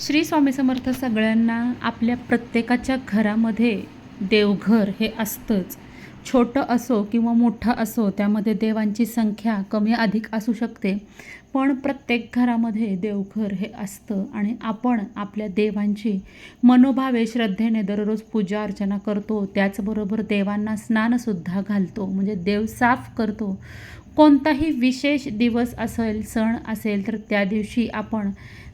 श्री स्वामी समर्थ सगळ्यांना आपल्या प्रत्येकाच्या घरामध्ये देवघर हे असतंच. छोटं असो किंवा मोठं असो त्यामध्ये देवांची संख्या कमी अधिक असू शकते. पण प्रत्येक घरामध्ये देवघर हे असतं आणि आपण आपल्या देवांची मनोभावे श्रद्धेने दररोज पूजा अर्चना करतो. त्याचबरोबर देवांना स्नानसुद्धा घालतो. म्हणजे देव साफ करतो. कोणताही विशेष दिवस असेल सण असेल तर त्या दिवशी आपण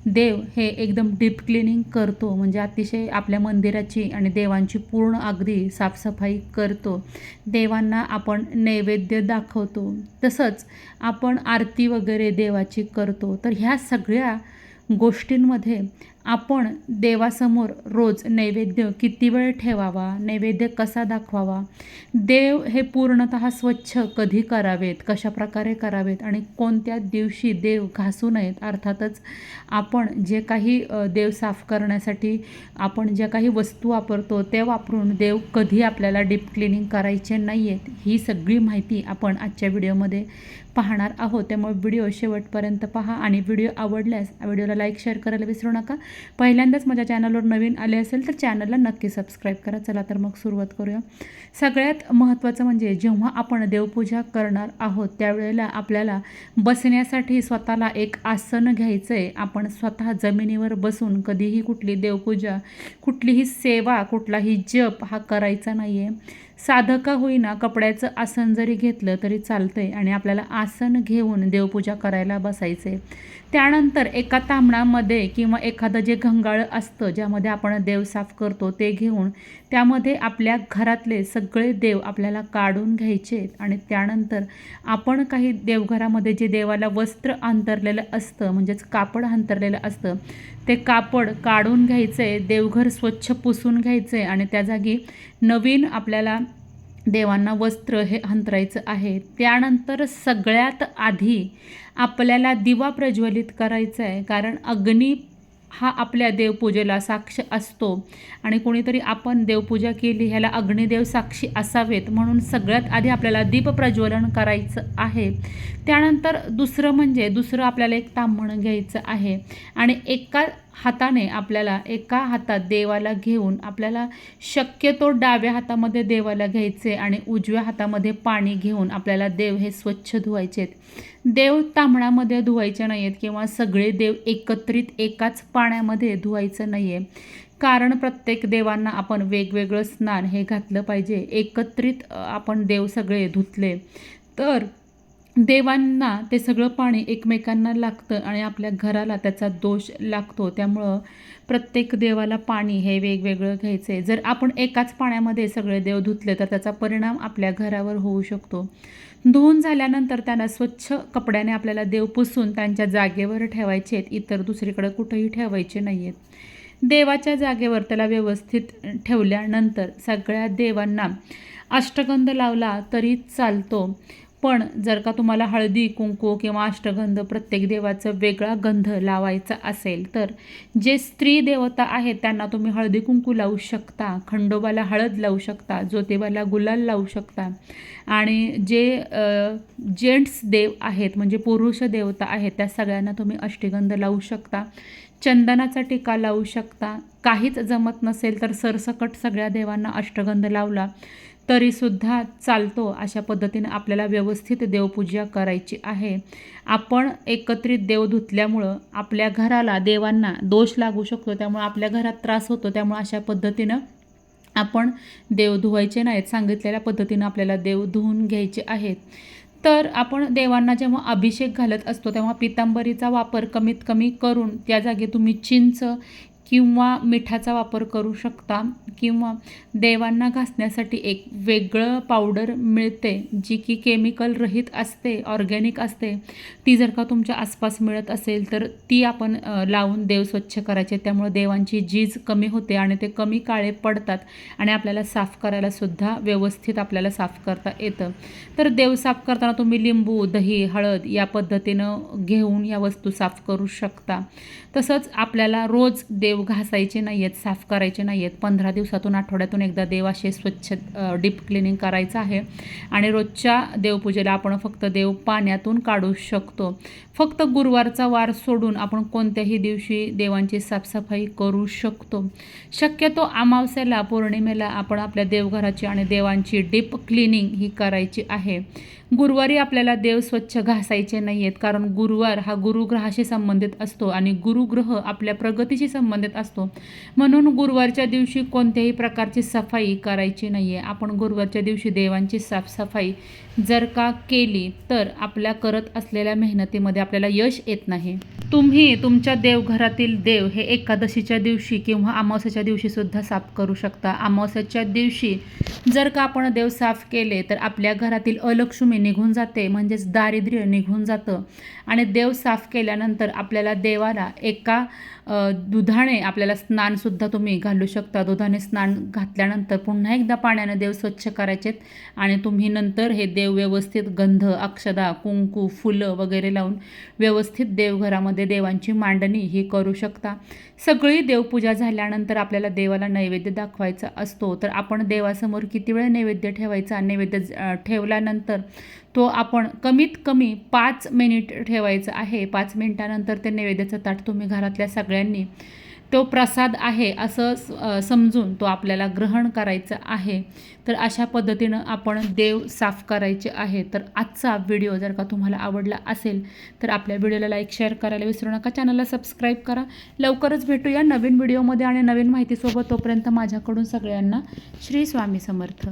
देव हे एकदम डीप क्लिनिंग करतो. म्हणजे अतिशय आपल्या मंदिराची आणि देवांची पूर्ण अगदी साफसफाई करतो. देवांना आपण नैवेद्य दाखवतो. तसंच आपण आरती वगैरे देवाची करतो. तर ह्या सगळ्या गोष्टींमध्ये आपण देवासमोर रोज नैवेद्य किती वेळ ठेवावा? नैवेद्य कसा दाखवावा? देव हे पूर्णत स्वच्छ कधी करावेत? कशा प्रकारे करावेत? आणि कोणत्या दिवशी देव घासू नयेत? अर्थातच आपण जे काही देव साफ करण्यासाठी आपण ज्या काही वस्तू वापरतो ते वापरून देव कधी आपल्याला डीप क्लिनिंग करायचे नाही आहेत ही सगळी माहिती आपण आजच्या व्हिडिओमध्ये पाहणार आहोत. त्यामुळे व्हिडिओ शेवटपर्यंत पहा आणि व्हिडिओ आवडल्यास व्हिडिओला लाईक शेअर करायला विसरू नका. पहिल्यांदाच माझ्या चॅनलवर नवीन आले असेल तर चॅनलला नक्की सबस्क्राईब करा. चला तर मग सुरुवात करूया. सगळ्यात महत्त्वाचं म्हणजे जेव्हा आपण देवपूजा करणार आहोत त्यावेळेला आपल्याला बसण्यासाठी स्वतःला एक आसन घ्यायचं आहे आपण स्वतः जमिनीवर बसून कधीही कुठली देवपूजा कुठलीही सेवा कुठलाही जप हा करायचा नाही आहे साधं का होईना कपड्याचं आसन जरी घेतलं तरी चालतंय आणि आपल्याला आसन घेऊन देवपूजा करायला बसायचं आहे त्यानंतर एका तांबणामध्ये किंवा एखादं जे घंगाळ असतं ज्यामध्ये आपण देव साफ करतो ते घेऊन त्यामध्ये आपल्या घरातले सगळे देव आपल्याला काढून घ्यायचे आहेत. आणि त्यानंतर आपण काही देवघरामध्ये जे देवाला वस्त्र अंतरलेलं असतं म्हणजेच कापड अंतरलेलं असतं ते कापड काढून घ्यायचं आहे देवघर स्वच्छ पुसून घ्यायचं आहे आणि त्या जागी नवीन आपल्याला देवांना वस्त्र हे अंतरायचं आहे. त्यानंतर सगळ्यात आधी आपल्याला दिवा प्रज्वलित करायचा आहे. कारण अग्नी हा आपल्या देवपूजेला साक्ष असतो. आणि कोणीतरी आपण देवपूजा केली ह्याला अग्निदेव साक्षी असावेत म्हणून सगळ्यात आधी आपल्याला दीप प्रज्वलन करायचं आहे. त्यानंतर दुसरं म्हणजे दुसरं आपल्याला एक तांबण घ्यायचं आहे. आणि एका हाताने आपल्याला एका हातात देवाला घेऊन आपल्याला शक्यतो डाव्या हातामध्ये देवाला घ्यायचे आणि उजव्या हातामध्ये पाणी घेऊन आपल्याला देव हे स्वच्छ धुवायचे आहेत. देव तांबणामध्ये धुवायचे नाही आहेत किंवा सगळे देव एकत्रित एकाच पाण्यामध्ये धुवायचं नाही आहे कारण प्रत्येक देवांना आपण वेगवेगळं स्नान हे घातलं पाहिजे. एकत्रित आपण देव सगळे धुतले. तर देवांना ते सगळं पाणी एकमेकांना लागतं आणि आपल्या घराला त्याचा दोष लागतो. त्यामुळं प्रत्येक देवाला पाणी हे वेगवेगळं घ्यायचं आहे जर आपण एकाच पाण्यामध्ये सगळे देव धुतले तर त्याचा परिणाम आपल्या घरावर होऊ शकतो. धुवून झाल्यानंतर त्यांना स्वच्छ कपड्याने आपल्याला देव पुसून त्यांच्या जागेवर ठेवायचे आहेत. इतर दुसरीकडे कुठंही ठेवायचे नाही आहेत देवाच्या जागेवर त्याला व्यवस्थित ठेवल्यानंतर सगळ्या देवांना अष्टगंध लावला तरी चालतो. पण जर का तुम्हाला हळदी कुंकू किंवा अष्टगंध प्रत्येक देवाचं वेगळा गंध लावायचा असेल तर जे स्त्री देवता आहेत त्यांना तुम्ही हळदी कुंकू लावू शकता खंडोबाला हळद लावू शकता ज्योतिबाला गुलाल लावू शकता. आणि जे जेंट्स देव आहेत म्हणजे पुरुष देवता आहेत त्या सगळ्यांना तुम्ही अष्टगंध लावू शकता चंदनाचा टिका लावू शकता. काहीच जमत नसेल तर सरसकट सगळ्या देवांना अष्टगंध लावला तरीसुद्धा चालतो अशा पद्धतीने आपल्याला व्यवस्थित देवपूजा करायची आहे. आपण एकत्रित देव धुतल्यामुळं आपल्या घराला देवांना दोष लागू शकतो त्यामुळं आपल्या घरात त्रास होतो त्यामुळं अशा पद्धतीनं आपण देव धुवायचे नाहीत सांगितलेल्या पद्धतीनं आपल्याला देव धुवून घ्यायचे आहेत. तर आपण देवांना जेव्हा अभिषेक घालत असतो तेव्हा पितांबरीचा वापर कमीत कमी करून त्या जागी तुम्ही चिंच किंवा मिठाचा वापर करू शकता किंवा देवांना घासण्यासाठी एक वेगळं पावडर मिळते जी की केमिकल रहित असते ऑर्गॅनिक असते. ती जर का तुमच्या आसपास मिळत असेल तर ती आपण लावून देव स्वच्छ करायचे. त्यामुळे देवांची झीज कमी होते आणि ते कमी काळे पडतात आणि आपल्याला साफ करायला सुद्धा व्यवस्थित आपल्याला साफ करता येतं. तर देव साफ करताना तुम्ही लिंबू दही हळद या पद्धतीनं घेऊन या वस्तू साफ करू शकता. तसंच आपल्याला रोज देव देव घासायचे नाही आहेत साफ करायचे नाही आहेत पंधरा दिवसातून आठवड्यातून एकदा देव असे स्वच्छ डीप क्लिनिंग करायचं आहे. आणि रोजच्या देवपूजेला आपण फक्त देव पाण्यातून काढू शकतो. फक्त गुरुवारचा वार सोडून आपण कोणत्याही दिवशी देवांची साफसफाई करू शकतो. शक्यतो अमावस्याला पौर्णिमेला आपण आपल्या देवघराची आणि देवांची डीप क्लिनिंग ही करायची आहे. गुरुवारी आपल्याला देव स्वच्छ घासायचे नाही आहेत कारण गुरुवार हा गुरुग्रहाशी संबंधित असतो आणि गुरुग्रह आपल्या प्रगतीशी संबंधित असतो. म्हणून गुरुवारच्या दिवशी कोणत्याही प्रकारची सफाई करायची नाही आहे आपण गुरुवारच्या दिवशी देवांची साफसफाई जर का केली तर आपल्या करत असलेल्या मेहनतीमध्ये आपल्याला यश येत नाही. तुम्ही तुमच्या देवघरातील देव हे एकादशीच्या दिवशी किंवा अमावस्याच्या दिवशीसुद्धा साफ करू शकता. अमावस्याच्या दिवशी जर का आपण देव साफ केले तर आपल्या घरातील अलक्ष्मी निघून जाते म्हणजेच दारिद्र्य निघून जातं. आणि देव साफ केल्यानंतर आपल्याला देवाला एका दुधाने आपल्याला स्नानसुद्धा तुम्ही घालू शकता. दुधाने स्नान घातल्यानंतर पुन्हा एकदा पाण्याने देव स्वच्छ करायचेत आणि तुम्ही नंतर हे देव व्यवस्थित गंध अक्षदा कुंकू फुलं वगैरे लावून व्यवस्थित देवघरामध्ये देवांची मांडणी ही करू शकता. सगळी देवपूजा झाल्यानंतर आपल्याला देवाला नैवेद्य दाखवायचा असतो. तर आपण देवासमोर किती वेळ नैवेद्य ठेवायचा? नैवेद्य ठेवल्यानंतर तो आपण कमीत कमी पाच मिनिट ठेवायचा आहे. पाच मिनिटानंतर ते नैवेद्याचं ताट तुम्ही घरातल्या सगळ्यांनी तो प्रसाद आहे असं समजून तो आपल्याला ग्रहण करायचं आहे. तर अशा पद्धतीनं आपण देव साफ करायचे आहे. तर आजचा व्हिडिओ जर का तुम्हाला आवडला असेल तर आपल्या व्हिडिओला लाईक शेअर करायला विसरू नका. चॅनलला सबस्क्राईब करा. लवकरच भेटूया नवीन व्हिडिओमध्ये आणि नवीन माहितीसोबत. तोपर्यंत माझ्याकडून सगळ्यांना श्री स्वामी समर्थ.